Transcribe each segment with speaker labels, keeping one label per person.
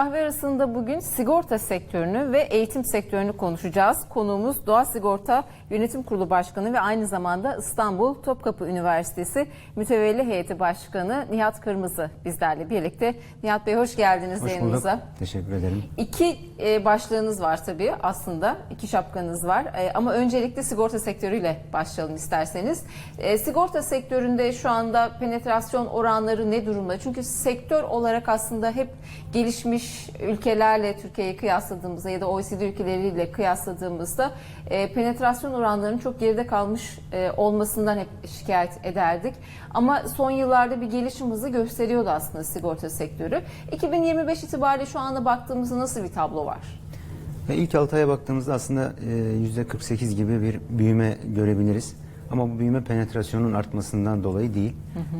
Speaker 1: Kahve arasında bugün sigorta sektörünü ve eğitim sektörünü konuşacağız. Konuğumuz Doğa Sigorta Yönetim Kurulu Başkanı ve aynı zamanda İstanbul Topkapı Üniversitesi Mütevelli Heyeti Başkanı Nihat Kırmızı bizlerle birlikte. Nihat Bey hoş geldiniz
Speaker 2: Hoş bulduk.
Speaker 1: yayınımıza.
Speaker 2: Teşekkür ederim.
Speaker 1: İki e, başlığınız var tabii aslında. iki şapkanız var. E, ama öncelikle sigorta sektörüyle başlayalım isterseniz. E, sigorta sektöründe şu anda penetrasyon oranları ne durumda? Çünkü sektör olarak aslında hep gelişmiş ülkelerle Türkiye'yi kıyasladığımızda ya da OECD ülkeleriyle kıyasladığımızda e, penetrasyon oranlarının çok geride kalmış e, olmasından hep şikayet ederdik. Ama son yıllarda bir gelişim hızı gösteriyordu aslında sigorta sektörü. 2025 itibariyle şu anda baktığımızda nasıl bir tablo var?
Speaker 2: Ve ilk 6 aya baktığımızda aslında e, %48 gibi bir büyüme görebiliriz. Ama bu büyüme penetrasyonun artmasından dolayı değil.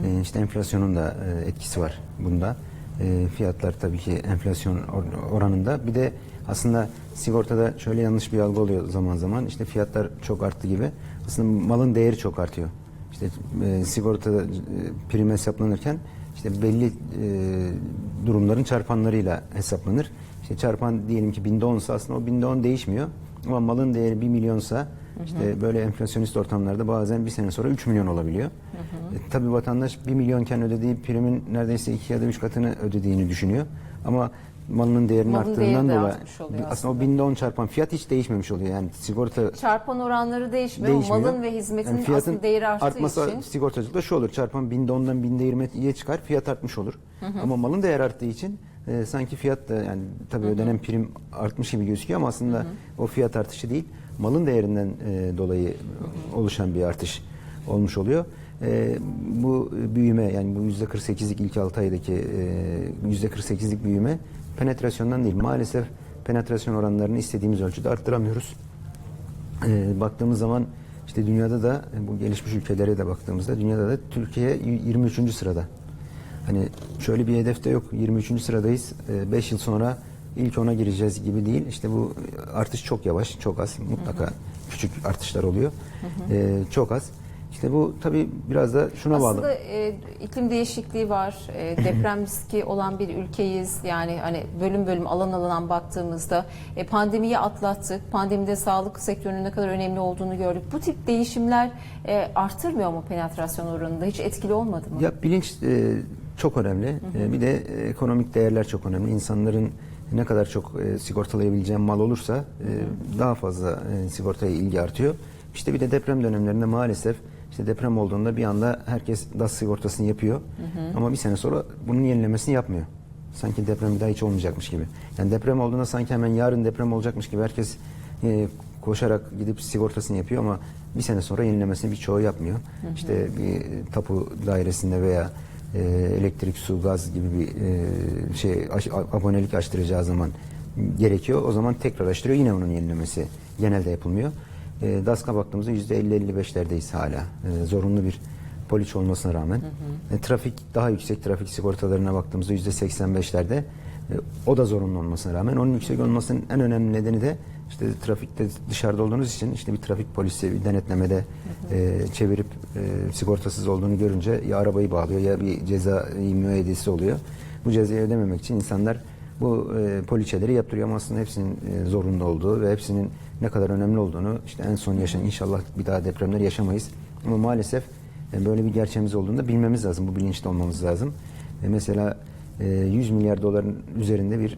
Speaker 2: E, işte enflasyonun da e, etkisi var bunda. E, fiyatlar tabii ki enflasyon or- oranında. Bir de aslında sigortada şöyle yanlış bir algı oluyor zaman zaman. İşte fiyatlar çok arttı gibi. Aslında malın değeri çok artıyor. İşte e, sigortada e, prim hesaplanırken işte belli e, durumların çarpanlarıyla hesaplanır. İşte çarpan diyelim ki binde onsa aslında o binde on değişmiyor. Ama malın değeri 1 milyonsa işte böyle enflasyonist ortamlarda bazen bir sene sonra 3 milyon olabiliyor. E, tabii vatandaş 1 milyonken ödediği primin neredeyse 2 ya da 3 katını ödediğini düşünüyor. Ama malının değerinin
Speaker 1: Malın değeri
Speaker 2: arttığından
Speaker 1: de
Speaker 2: dolayı
Speaker 1: artmış oluyor
Speaker 2: aslında o binde 10 çarpan fiyat hiç değişmemiş oluyor. Yani sigorta
Speaker 1: Çarpan oranları değişmiyor, ama
Speaker 2: değişmiyor.
Speaker 1: malın ve hizmetin
Speaker 2: Yani fiyatın
Speaker 1: aslında değeri arttığı
Speaker 2: artması
Speaker 1: için
Speaker 2: sigortacılıkta şu olur. Çarpan binde ondan binde yirmiye çıkar. Fiyat artmış olur. Ama malın değeri arttığı için e, sanki fiyat da yani tabii ödenen prim artmış gibi gözüküyor ama aslında o fiyat artışı değil. Malın değerinden e, dolayı oluşan bir artış olmuş oluyor. E, bu büyüme yani bu yüzde 48'lik ilk 6 aydaki e, yüzde 48'lik büyüme penetrasyondan değil. Maalesef penetrasyon oranlarını istediğimiz ölçüde arttıramıyoruz. E, baktığımız zaman işte dünyada da bu gelişmiş ülkelere de baktığımızda dünyada da Türkiye y- 23. sırada. Hani şöyle bir hedefte yok. 23. sıradayız. 5 yıl sonra ilk ona gireceğiz gibi değil. İşte bu artış çok yavaş, çok az. Mutlaka küçük artışlar oluyor. E, çok az. İşte bu tabii biraz da şuna bağlı.
Speaker 1: aslında e, iklim değişikliği var, e, deprem riski olan bir ülkeyiz. Yani hani bölüm bölüm alan alan baktığımızda e, pandemiyi atlattık. Pandemide sağlık sektörünün ne kadar önemli olduğunu gördük. Bu tip değişimler e, artırmıyor mu penetrasyon oranında? Hiç etkili olmadı mı?
Speaker 2: Ya bilinç e, çok önemli. E, bir de ekonomik değerler çok önemli. İnsanların ne kadar çok e, sigortalayabileceği mal olursa e, daha fazla e, sigortaya ilgi artıyor. İşte bir de deprem dönemlerinde maalesef işte deprem olduğunda bir anda herkes DAS sigortasını yapıyor. Ama bir sene sonra bunun yenilemesini yapmıyor. Sanki deprem daha hiç olmayacakmış gibi. Yani deprem olduğunda sanki hemen yarın deprem olacakmış gibi herkes e, koşarak gidip sigortasını yapıyor ama bir sene sonra yenilemesini birçoğu yapmıyor. İşte bir tapu dairesinde veya e, elektrik, su, gaz gibi bir e, şey aş- abonelik açtıracağı zaman gerekiyor. O zaman tekrar açtırıyor. Yine onun yenilemesi genelde yapılmıyor. E, DASK'a baktığımızda %50-55'lerdeyiz hala. E, zorunlu bir poliç olmasına rağmen. E, trafik daha yüksek trafik sigortalarına baktığımızda %85'lerde. E, o da zorunlu olmasına rağmen onun yüksek olmasının en önemli nedeni de işte trafikte dışarıda olduğunuz için işte bir trafik polisi bir denetlemede e, çevirip e, sigortasız olduğunu görünce ya arabayı bağlıyor ya bir ceza müeyyidesi oluyor. Bu cezayı ödememek için insanlar bu e, poliçeleri yaptırıyor hepsinin e, zorunda olduğu ve hepsinin ne kadar önemli olduğunu işte en son yaşanan inşallah bir daha depremler yaşamayız. Ama maalesef e, böyle bir gerçeğimiz olduğunda bilmemiz lazım. Bu bilinçli olmamız lazım. E, mesela e, 100 milyar doların üzerinde bir e,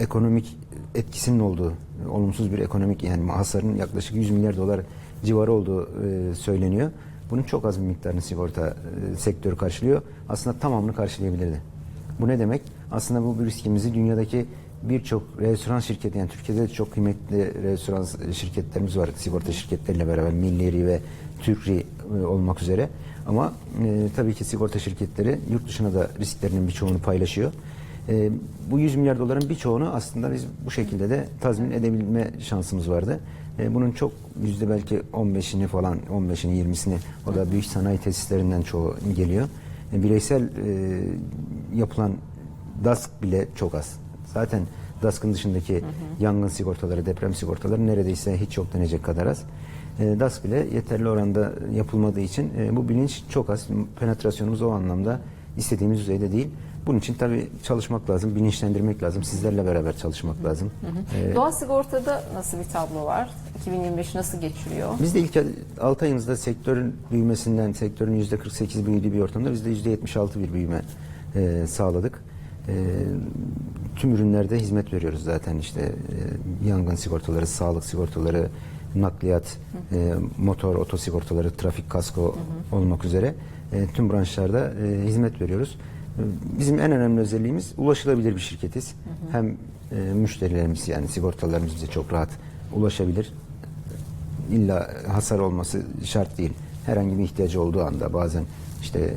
Speaker 2: ekonomik etkisinin olduğu, olumsuz bir ekonomik yani hasarın yaklaşık 100 milyar dolar civarı olduğu e, söyleniyor. Bunun çok az bir miktarını sigorta e, sektörü karşılıyor. Aslında tamamını karşılayabilirdi. Bu ne demek? Aslında bu riskimizi dünyadaki birçok restoran şirketi yani Türkiye'de de çok kıymetli restoran şirketlerimiz var sigorta şirketleriyle beraber Milleri ve Türkri e, olmak üzere. Ama e, tabii ki sigorta şirketleri yurt dışına da risklerinin birçoğunu paylaşıyor. E, bu 100 milyar doların birçoğunu aslında biz bu şekilde de tazmin edebilme şansımız vardı. E, bunun çok yüzde belki 15'ini falan 15'ini 20'sini o da büyük sanayi tesislerinden çoğu geliyor. E, bireysel e, yapılan DASK bile çok az. Zaten DASK'ın dışındaki yangın sigortaları, deprem sigortaları neredeyse hiç yok denecek kadar az. E, DASK bile yeterli oranda yapılmadığı için e, bu bilinç çok az. Penetrasyonumuz o anlamda istediğimiz düzeyde değil. Bunun için tabii çalışmak lazım, bilinçlendirmek lazım, sizlerle beraber çalışmak lazım. Ee,
Speaker 1: Doğa sigortada nasıl bir tablo var? 2025 nasıl geçiriyor?
Speaker 2: Biz de ilk 6 ayımızda sektörün büyümesinden, sektörün %48 büyüdüğü bir ortamda biz de %76 bir büyüme e, sağladık. E, tüm ürünlerde hizmet veriyoruz zaten işte e, yangın sigortaları, sağlık sigortaları, nakliyat, e, motor, oto sigortaları, trafik kasko olmak üzere e, tüm branşlarda e, hizmet veriyoruz. E, Bizim en önemli özelliğimiz ulaşılabilir bir şirketiz. Hem e, müşterilerimiz yani sigortalarımız bize çok rahat ulaşabilir illa hasar olması şart değil. Herhangi bir ihtiyacı olduğu anda bazen işte e,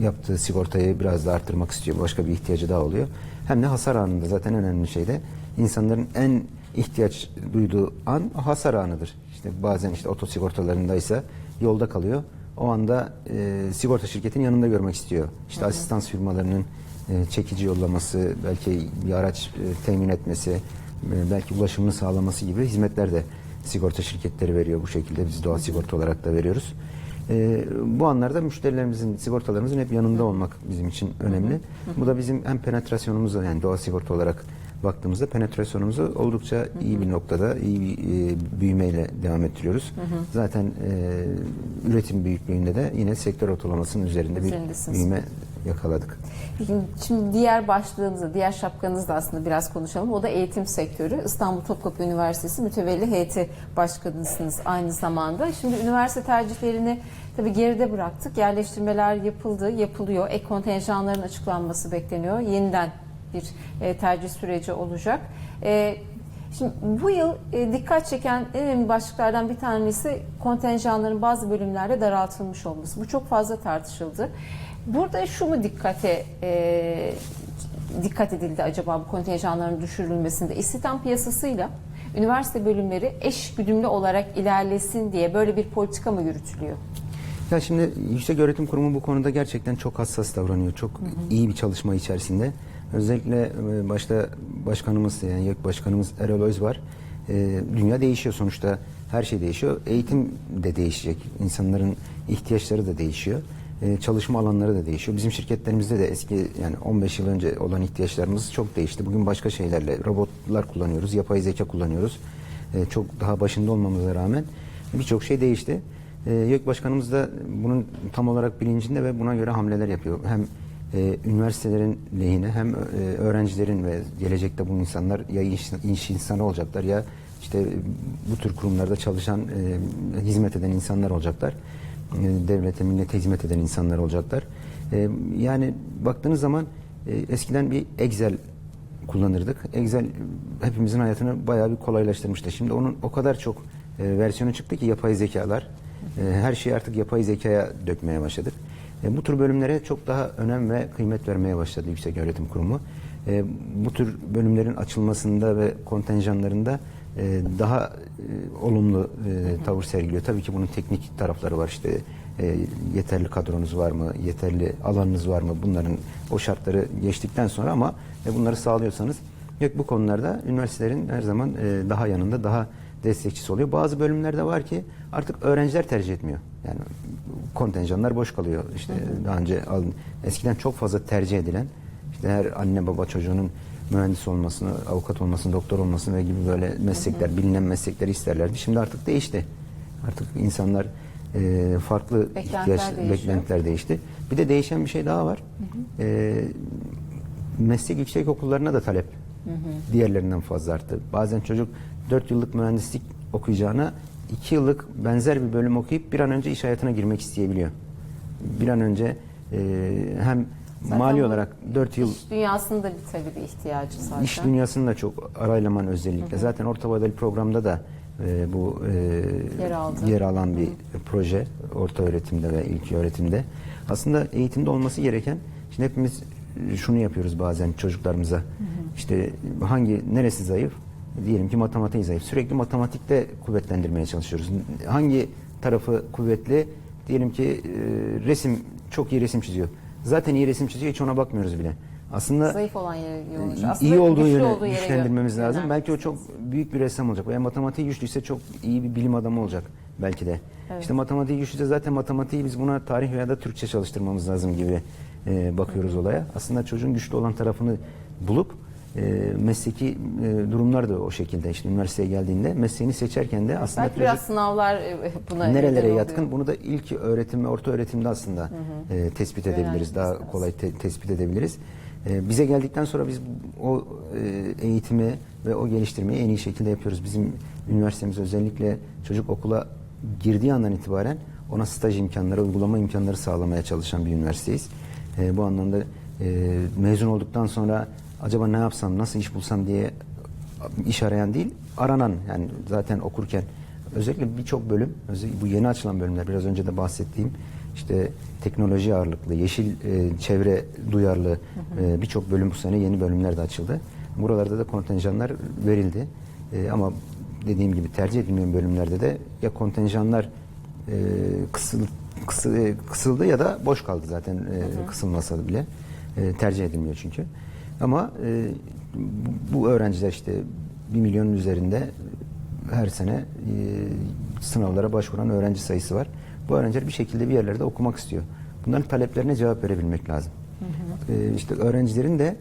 Speaker 2: yaptığı sigortayı biraz da arttırmak istiyor. Başka bir ihtiyacı daha oluyor. Hem de hasar anında zaten en önemli şey de insanların en ihtiyaç duyduğu an hasar anıdır. İşte bazen işte oto sigortalarındaysa yolda kalıyor. O anda e, sigorta şirketinin yanında görmek istiyor. İşte asistans firmalarının e, çekici yollaması, belki bir araç e, temin etmesi, e, belki ulaşımını sağlaması gibi hizmetler de sigorta şirketleri veriyor bu şekilde. Biz doğa sigorta olarak da veriyoruz. E, bu anlarda müşterilerimizin, sigortalarımızın hep yanında olmak bizim için önemli. Bu da bizim hem penetrasyonumuzu yani doğa sigorta olarak baktığımızda penetrasyonumuzu oldukça iyi bir noktada, iyi bir e, büyümeyle devam ettiriyoruz. Zaten e, üretim büyüklüğünde de yine sektör ortalamasının üzerinde bir büyüme yakaladık.
Speaker 1: Şimdi diğer başlığınızı, diğer şapkanızı da aslında biraz konuşalım. O da eğitim sektörü. İstanbul Topkapı Üniversitesi Mütevelli Heyeti Başkanısınız aynı zamanda. Şimdi üniversite tercihlerini tabii geride bıraktık. Yerleştirmeler yapıldı, yapılıyor. Ek kontenjanların açıklanması bekleniyor. Yeniden bir e, tercih süreci olacak. E, Şimdi bu yıl e, dikkat çeken en önemli başlıklardan bir tanesi kontenjanların bazı bölümlerde daraltılmış olması. Bu çok fazla tartışıldı. Burada şu mu dikkate e, dikkat edildi acaba bu kontenjanların düşürülmesinde? İstihdam piyasasıyla üniversite bölümleri eş güdümlü olarak ilerlesin diye böyle bir politika mı yürütülüyor?
Speaker 2: Ya şimdi Yüksek Öğretim Kurumu bu konuda gerçekten çok hassas davranıyor. Çok iyi bir çalışma içerisinde. Özellikle e, başta başkanımız yani YÖK başkanımız Erol Öz var. E, Dünya değişiyor sonuçta. Her şey değişiyor. Eğitim de değişecek. İnsanların ihtiyaçları da değişiyor. E, Çalışma alanları da değişiyor. Bizim şirketlerimizde de eski yani 15 yıl önce olan ihtiyaçlarımız çok değişti. Bugün başka şeylerle robotlar kullanıyoruz, yapay zeka kullanıyoruz. E, Çok daha başında olmamıza rağmen birçok şey değişti. Ee, YÖK Başkanımız da bunun tam olarak bilincinde ve buna göre hamleler yapıyor. Hem e, üniversitelerin lehine hem e, öğrencilerin ve gelecekte bu insanlar ya iş, iş insanı olacaklar ya işte e, bu tür kurumlarda çalışan, e, hizmet eden insanlar olacaklar. E, devlete, millete hizmet eden insanlar olacaklar. E, yani baktığınız zaman e, eskiden bir Excel kullanırdık. Excel hepimizin hayatını bayağı bir kolaylaştırmıştı. Şimdi onun o kadar çok versiyonu çıktı ki yapay zekalar. Her şeyi artık yapay zekaya dökmeye başladık. Bu tür bölümlere çok daha önem ve kıymet vermeye başladı Yüksek Öğretim Kurumu. E, bu tür bölümlerin açılmasında ve kontenjanlarında e, daha e, olumlu e, tavır sergiliyor. Tabii ki bunun teknik tarafları var işte e, yeterli kadronuz var mı, yeterli alanınız var mı bunların o şartları geçtikten sonra ama e, bunları sağlıyorsanız yok bu konularda üniversitelerin her zaman e, daha yanında daha destekçisi oluyor. Bazı bölümlerde var ki artık öğrenciler tercih etmiyor. Yani kontenjanlar boş kalıyor. İşte daha önce eskiden çok fazla tercih edilen işte her anne baba çocuğunun mühendis olmasını, avukat olmasını, doktor olmasını ve gibi böyle meslekler, bilinen meslekleri isterlerdi. Şimdi artık değişti. Artık insanlar e, farklı
Speaker 1: Beklentiler
Speaker 2: ihtiyaç,
Speaker 1: değişiyor.
Speaker 2: beklentiler değişti. Bir de değişen bir şey daha var. E, meslek yüksek okullarına da talep diğerlerinden fazla arttı. Bazen çocuk 4 yıllık mühendislik okuyacağına 2 yıllık benzer bir bölüm okuyup bir an önce iş hayatına girmek isteyebiliyor. Bir an önce e, hem
Speaker 1: Zaten
Speaker 2: mali olarak 4 yıl
Speaker 1: İş dünyasında bir tabii bir ihtiyacı zaten.
Speaker 2: İş dünyasının da çok araylaman özellikle. Zaten orta vadeli programda da e, bu e,
Speaker 1: Yer aldı.
Speaker 2: alan bir proje orta öğretimde ve ilk öğretimde. Aslında eğitimde olması gereken şimdi hepimiz şunu yapıyoruz bazen çocuklarımıza. İşte hangi neresi zayıf? Diyelim ki matematiği zayıf. Sürekli matematikte kuvvetlendirmeye çalışıyoruz. Hangi tarafı kuvvetli? Diyelim ki e, resim çok iyi resim çiziyor. Zaten iyi resim çiziyor hiç ona bakmıyoruz bile. Aslında
Speaker 1: Zayıf olan yere
Speaker 2: iyi
Speaker 1: Aslında
Speaker 2: olduğu
Speaker 1: güçlü
Speaker 2: yöne
Speaker 1: olduğu yere
Speaker 2: güçlendirmemiz lazım.
Speaker 1: yönelmek
Speaker 2: Belki o çok büyük bir ressam olacak. Veya matematiği güçlüyse çok iyi bir bilim adamı olacak belki de.
Speaker 1: Evet.
Speaker 2: İşte matematiği güçlüyse zaten matematiği biz buna tarih veya da Türkçe çalıştırmamız lazım gibi e, bakıyoruz olaya. Aslında çocuğun güçlü olan tarafını bulup e, mesleki e, durumlar da o şekilde. İşte üniversiteye geldiğinde mesleğini seçerken de aslında
Speaker 1: Belki biraz sınavlar e, buna
Speaker 2: nerelere
Speaker 1: neden
Speaker 2: yatkın
Speaker 1: oluyor.
Speaker 2: bunu da ilk öğretim ve orta öğretimde aslında e, tespit edebiliriz. Daha kolay te- tespit edebiliriz. E, bize geldikten sonra biz o e, eğitimi ve o geliştirmeyi en iyi şekilde yapıyoruz. Bizim üniversitemiz özellikle çocuk okula girdiği andan itibaren ona staj imkanları, uygulama imkanları sağlamaya çalışan bir üniversiteyiz. E, bu anlamda e, mezun olduktan sonra acaba ne yapsam, nasıl iş bulsam diye iş arayan değil, aranan yani zaten okurken özellikle birçok bölüm, özellikle bu yeni açılan bölümler biraz önce de bahsettiğim işte teknoloji ağırlıklı, yeşil e, çevre duyarlı e, birçok bölüm bu sene yeni bölümler de açıldı. Buralarda da kontenjanlar verildi. E, ama dediğim gibi tercih edilmeyen bölümlerde de ya kontenjanlar e, kısıl, kısı- e, kısıldı ya da boş kaldı zaten e, kısılmasa bile. E, tercih edilmiyor çünkü. Ama e, bu- öğrenciler işte 1 milyonun üzerinde her sene e, sınavlara başvuran öğrenci sayısı var. Bu öğrenciler bir şekilde bir yerlerde okumak istiyor. Bunların taleplerine cevap verebilmek lazım. E, işte öğrencilerin de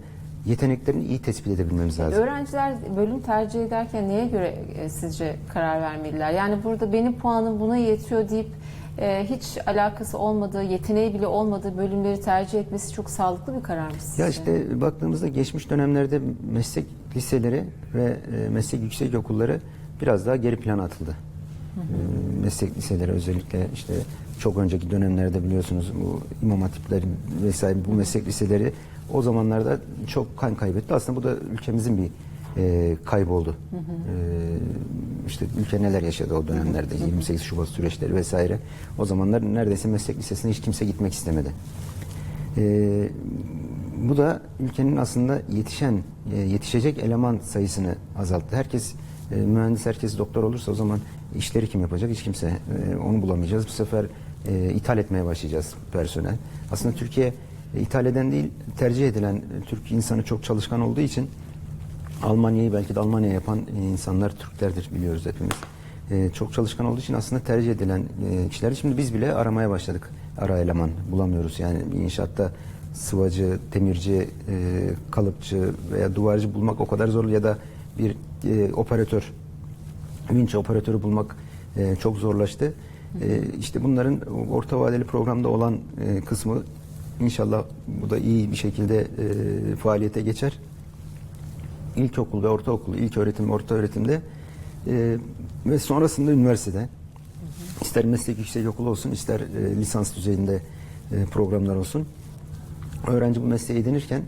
Speaker 2: yeteneklerini iyi tespit edebilmemiz lazım.
Speaker 1: Öğrenciler bölüm tercih ederken neye göre e, sizce karar vermeliler? Yani burada benim puanım buna yetiyor deyip e, hiç alakası olmadığı, yeteneği bile olmadığı bölümleri tercih etmesi çok sağlıklı bir karar mı sizce?
Speaker 2: Ya işte baktığımızda geçmiş dönemlerde meslek liseleri ve e, meslek yüksek okulları biraz daha geri plana atıldı. E, meslek liseleri özellikle işte çok önceki dönemlerde biliyorsunuz bu imam hatiplerin vesaire bu meslek liseleri o zamanlarda çok kan kaybetti. Aslında bu da ülkemizin bir e, kayboldu. E, işte ülke neler yaşadı o dönemlerde 28 Şubat süreçleri vesaire. O zamanlar neredeyse meslek lisesine hiç kimse gitmek istemedi. Ee, bu da ülkenin aslında yetişen, e, yetişecek eleman sayısını azalttı. Herkes e, mühendis, herkes doktor olursa o zaman işleri kim yapacak? Hiç kimse. E, onu bulamayacağız. Bu sefer e, ithal etmeye başlayacağız personel. Aslında Türkiye e, ithal eden değil, tercih edilen e, Türk insanı çok çalışkan olduğu için Almanya'yı belki de Almanya yapan e, insanlar Türklerdir biliyoruz hepimiz. E, çok çalışkan olduğu için aslında tercih edilen e, kişiler. Şimdi biz bile aramaya başladık. Ara eleman bulamıyoruz. Yani bir inşaatta sıvacı, demirci, e, kalıpçı veya duvarcı bulmak o kadar zor ya da bir e, operatör, vinç operatörü bulmak çok zorlaştı. E, işte bunların orta vadeli programda olan kısmı inşallah bu da iyi bir şekilde faaliyete geçer ilkokul ve ortaokul, ilk öğretim, orta öğretimde e, ve sonrasında üniversitede ister meslek yüksek okulu olsun, ister e, lisans düzeyinde e, programlar olsun. Öğrenci bu mesleği edinirken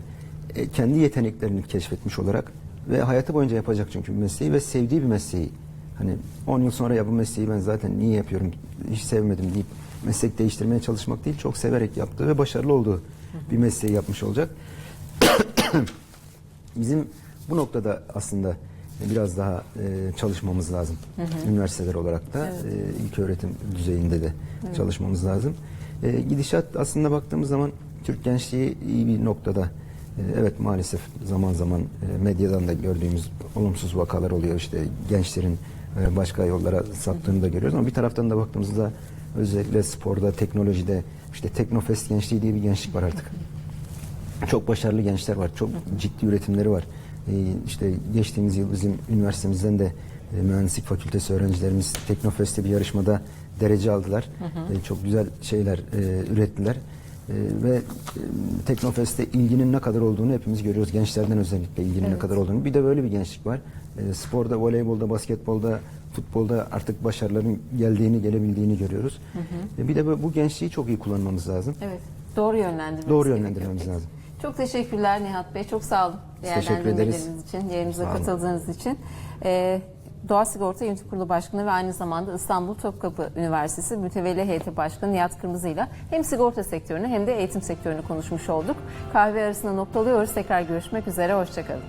Speaker 2: e, kendi yeteneklerini keşfetmiş olarak ve hayatı boyunca yapacak çünkü bir mesleği ve sevdiği bir mesleği. Hani 10 yıl sonra ya bu mesleği ben zaten niye yapıyorum, hiç sevmedim deyip meslek değiştirmeye çalışmak değil, çok severek yaptığı ve başarılı olduğu bir mesleği yapmış olacak. Bizim bu noktada aslında biraz daha e, çalışmamız lazım. Üniversiteler olarak da
Speaker 1: Evet.
Speaker 2: e, ilk öğretim düzeyinde de çalışmamız lazım. E, gidişat aslında baktığımız zaman Türk gençliği iyi bir noktada. E, evet maalesef zaman zaman e, medyadan da gördüğümüz olumsuz vakalar oluyor. İşte gençlerin e, başka yollara saptığını da görüyoruz ama bir taraftan da baktığımızda özellikle sporda, teknolojide işte Teknofest gençliği diye bir gençlik var artık. Çok başarılı gençler var. Çok ciddi üretimleri var. Ee, işte geçtiğimiz yıl bizim üniversitemizden de e, mühendislik fakültesi öğrencilerimiz Teknofest'te bir yarışmada derece aldılar. Ee, çok güzel şeyler e, ürettiler. Ee, ve e, Teknofest'te ilginin ne kadar olduğunu hepimiz görüyoruz. Gençlerden özellikle ilginin ne
Speaker 1: Evet.
Speaker 2: kadar olduğunu. Bir de böyle bir gençlik var. Sporda, voleybolda, basketbolda, futbolda artık başarıların geldiğini, gelebildiğini görüyoruz. Ee, bir de bu, gençliği çok iyi kullanmamız lazım.
Speaker 1: Evet. Doğru yönlendirmemiz
Speaker 2: Doğru
Speaker 1: gerekiyor.
Speaker 2: yönlendirmemiz lazım.
Speaker 1: Çok teşekkürler Nihat Bey. Çok sağ olun.
Speaker 2: teşekkür
Speaker 1: Değerlendirmeleriniz için,
Speaker 2: olun.
Speaker 1: katıldığınız için. Ee, Doğa Sigorta Yönetim Kurulu Başkanı ve aynı zamanda İstanbul Topkapı Üniversitesi Mütevelli Heyeti Başkanı Nihat Kırmızı ile hem sigorta sektörünü hem de eğitim sektörünü konuşmuş olduk. Kahve arasında noktalıyoruz. Tekrar görüşmek üzere. Hoşçakalın.